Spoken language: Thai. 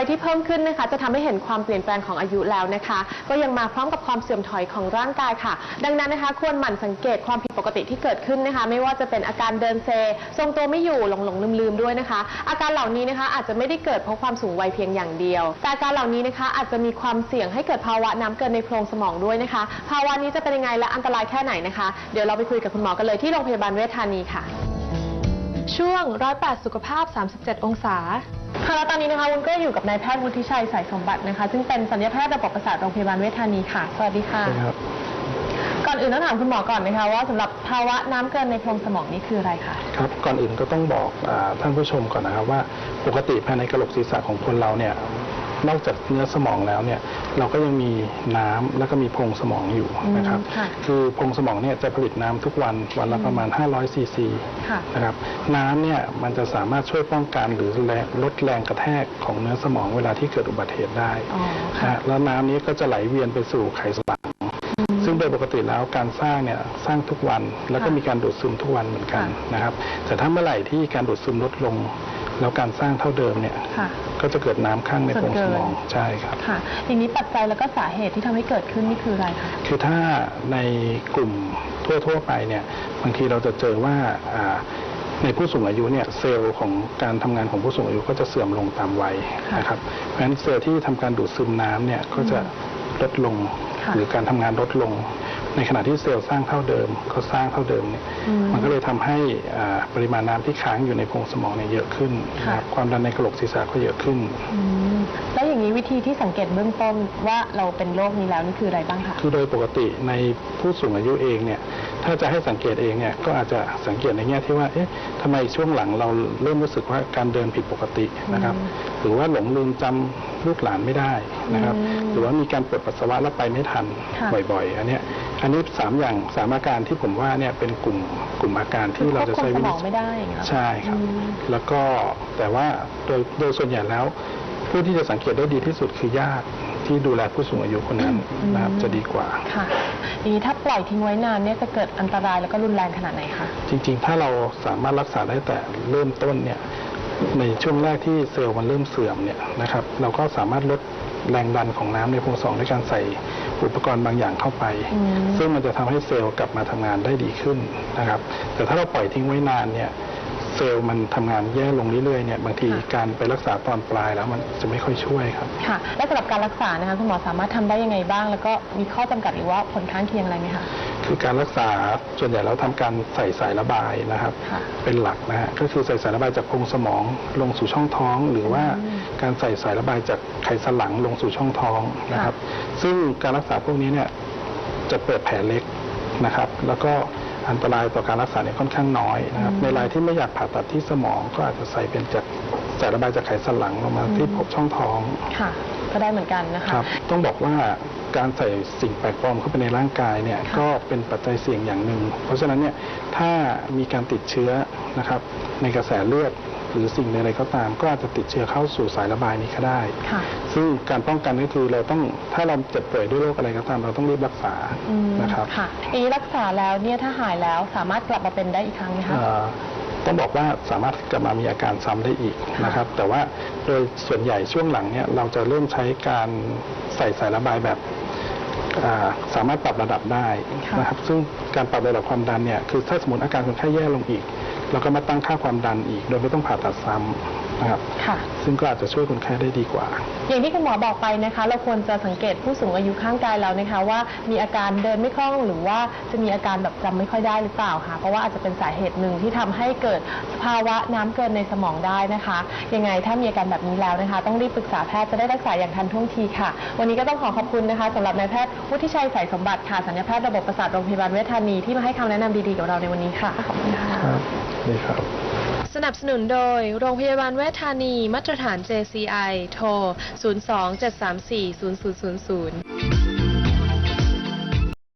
วัยที่เพิ่มขึ้นนะคะ จะทำให้เห็นความเปลี่ยนแปลงของอายุแล้วนะคะ ก็ยังมาพร้อมกับความเสื่อมถอยของร่างกายค่ะ ดังนั้นนะคะ ควรหมั่นสังเกตความผิดปกติที่เกิดขึ้นนะคะ ไม่ว่าจะเป็นอาการเดินเซ ทรงตัวไม่อยู่หลงหลงลืมลืมด้วยนะคะ อาการเหล่านี้นะคะอาจจะไม่ได้เกิดเพราะความสูงวัยเพียงอย่างเดียว แต่อาการเหล่านี้นะคะอาจจะมีความเสี่ยงให้เกิดภาวะน้ำเกินในโพรงสมองด้วยนะคะ ภาวะนี้จะเป็นยังไงและอันตรายแค่ไหนนะคะ เดี๋ยวเราไปคุยกับคุณหมอกันเลยที่โรงพยาบาลเวชธานีค่ะ ช่วงร้อยแปดสุขภาพ 37 องศา ค่ะแล้วตอนนี้นะคะวุ้นก็อยู่กับนายแพทย์วุฒิชัยสายสมบัตินะคะ ซึ่งเป็นสัญญาแพทย์ระบบประสาทโรงพยาบาลเวชธานีค่ะ สวัสดีค่ะ ครับ ก่อนอื่นต้องถามคุณหมอก่อนนะคะว่าสำหรับภาวะน้ำเกินในโพรงสมองนี่คืออะไรคะ ครับ ก่อนอื่นก็ต้องบอกอาท่านผู้ชมก่อนนะครับว่า ปกติภายในกระโหลกศีรษะของคนเราเนี่ย นอกจากเนื้อสมองแล้วเนี่ยเราก็ยังมีน้ำแล้วก็มีโพรงสมองอยู่นะครับอืมค่ะคือโพรงสมองเนี่ยจะผลิตน้ำทุกวันวันละประมาณ 500ซีซีค่ะนะครับน้ำเนี่ยมันจะสามารถช่วยป้องกันหรือแรงลดแรงกระแทกของเนื้อสมองเวลาที่เกิดอุบัติเหตุได้อ๋อนะค่ะฮะแล้วน้ำนี้ก็จะไหลเวียนไปสู่ไขสันหลังซึ่งโดยปกติแล้วการสร้างเนี่ยสร้างทุกวันแล้วก็ค่ะมีการดูดซึมทุกวันเหมือนกันค่ะนะครับ แต่ถ้าเมื่อไหร่ที่การดูดซึมลดลง แล้วการสร้างเท่าเดิมเนี่ยค่ะ ก็จะเกิดน้ำข้างในโพรงสมองส่วนเกินใช่ครับ ค่ะทีนี้ปัจจัยแล้วก็สาเหตุที่ทำให้เกิดขึ้นนี่คืออะไรคะ คือถ้าในกลุ่มทั่ว ๆ ไปเนี่ยบางทีเราจะเจอว่าอ่าในผู้สูงอายุเนี่ยเซลล์ของการทำงานของผู้สูงอายุก็จะเสื่อมลงตามวัยค่ะนะครับเพราะฉะนั้นเซลล์ที่ทำการดูดซึมน้ำเนี่ยก็จะลดลงค่ะหรือการทำงานลดลง ในขณะที่เซลล์สร้างเท่าเดิมก็สร้างเท่าเดิมเนี่ยอืมมันก็เลยทำให้อ่าปริมาณน้ำที่ค้างอยู่ในโพรงสมองเนี่ยเยอะขึ้นค่ะนะครับความดันในกระโหลกศีรษะก็เยอะขึ้นอืมแล้วอย่างนี้วิธีที่สังเกตเบื้องต้นว่าเราเป็นโรคนี้แล้วนี่คืออะไรบ้างคะคือโดยปกติในผู้สูงอายุเองเนี่ยถ้าจะให้สังเกตเองเนี่ยก็อาจจะสังเกตในแง่ที่ว่าเอ๊ะทำไมช่วงหลังเราเริ่มรู้สึกว่าการเดินผิดปกตินะครับอืมหรือว่าหลงลืมจำลูกหลานไม่ได้นะครับอืมหรือว่ามีการปวดปัสสาวะแล้วไปไม่ทันค่ะบ่อยๆ อันเนี้ย อันนี้สามอย่างสามอาการที่ผมว่าเนี่ยเป็นกลุ่มกลุ่มอาการที่เราจะใช้ควบคุมสวิมนิองจไม่ได้อย่างเงี้ยเหรอใช่ครับอืมแล้วก็แต่ว่าโดยโดยส่วนใหญ่แล้วผู้ที่จะสังเกตได้ดีที่สุดคือญาติที่ดูแลผู้สูงอายุคนนั้นนะครับจะดีกว่าค่ะทีนี้ถ้าปล่อยทิ้งไว้นานเนี่ยจะเกิดอันตรายแล้วก็รุนแรงขนาดไหนคะจริง ๆ ถ้าเราสามารถรักษาได้แต่เริ่มต้นเนี่ยในช่วงแรกที่เซลล์มันเริ่มเสื่อมเนี่ยนะครับ เราก็สามารถลด แรงดันของน้ำในโพรงสมองด้วยการใส่อุปกรณ์บางอย่างเข้าไปอืมซึ่งมันจะทำให้เซลล์กลับมาทำงานได้ดีขึ้นนะครับ แต่ถ้าเราปล่อยทิ้งไว้นานเนี่ย เซลล์มันทำงานแย่ลงเรื่อยๆเนี่ยบางทีการไปรักษาตอนปลายแล้วมันจะไม่ค่อยช่วยครับค่ะ และสำหรับการรักษานะคะคุณหมอสามารถทำได้ยังไงบ้าง แล้วก็มีข้อจำกัดหรือว่าผลข้างเคียงอะไรไหมคะคือการรักษาส่วนใหญ่เราทำการใส่สายระบายนะครับค่ะเป็นหลักนะฮะก็คือใส่สายระบายจากโพรงสมองลงสู่ช่องท้อง หรือว่าอืมการใส่สายระบายจากไขสันหลังลงสู่ช่องท้องนะครับ ซึ่งการรักษาพวกนี้เนี่ยจะเปิดแผลเล็กนะครับ แล้วก็ อันตรายต่อการรักษาเนี่ยค่อนข้างน้อยนะครับในรายที่ไม่อยากผ่าตัดที่สมองก็อาจจะใส่เป็นจากสายระบายจากไขสันหลังลงมาที่พบช่องท้องค่ะ ก็ได้เหมือนกันนะคะครับต้องบอกว่าการใส่สิ่งแปลกปลอมเข้าไปในร่างกายเนี่ยค่ะก็เป็นปัจจัยเสี่ยงอย่างหนึ่ง เพราะฉะนั้นเนี่ยถ้ามีการติดเชื้อนะครับในกระแสเลือด หรือสิ่งใดๆก็ตาม ก็อาจจะติดเชื้อเข้าสู่สายระบายนี้ก็ได้ค่ะซึ่งการป้องกันก็คือเราต้องถ้าเราเจ็บป่วยด้วยโรคอะไรก็ตาม เราต้องรีบรักษาอืมนะครับค่ะอย่างนี้รักษาแล้วเนี่ยถ้าหายแล้วสามารถกลับมาเป็นได้อีกครั้งไหมคะเอ่อต้องบอกว่าสามารถกลับมามีอาการซ้ำได้อีกนะครับ แต่ว่าโดยส่วนใหญ่ช่วงหลังเนี่ยเราจะเริ่มใช้การใส่สายระบายแบบอ่าสามารถปรับระดับได้ค่ะนะครับ ซึ่งการปรับระดับความดันเนี่ยคือถ้าสมมติอาการคนไข้แย่ลงอีก เราก็มาตั้งค่าความดันอีก โดยไม่ต้องผ่าตัดซ้ำ นะครับค่ะ ซึ่งก็อาจจะช่วยคนไข้ได้ดีกว่า อย่างที่คุณหมอบอกไปนะคะ เราควรจะสังเกตผู้สูงอายุข้างกายเรานะคะ ว่ามีอาการเดินไม่คล่องหรือว่าจะมีอาการแบบจำไม่ค่อยได้หรือเปล่าค่ะเพราะว่าอาจจะเป็นสาเหตุหนึ่งที่ทำให้เกิดภาวะน้ำเกินในสมองได้นะคะ ยังไงถ้ามีอาการแบบนี้แล้วนะคะ ต้องรีบปรึกษาแพทย์จะได้รักษาอย่างทันท่วงทีค่ะ วันนี้ก็ต้องขอขอบคุณนะคะสำหรับนายแพทย์วุฒิชัยสายสมบัติค่ะสัญญาแพทย์ระบบประสาทโรงพยาบาลเวชธานีที่มาให้คำแนะนำดีๆกับเราในวันนี้ค่ะขอบคุณค่ะ ครับดีครับ สนับสนุนโดย โรงพยาบาลเวชธานี มาตรฐาน JCI โทร 027340000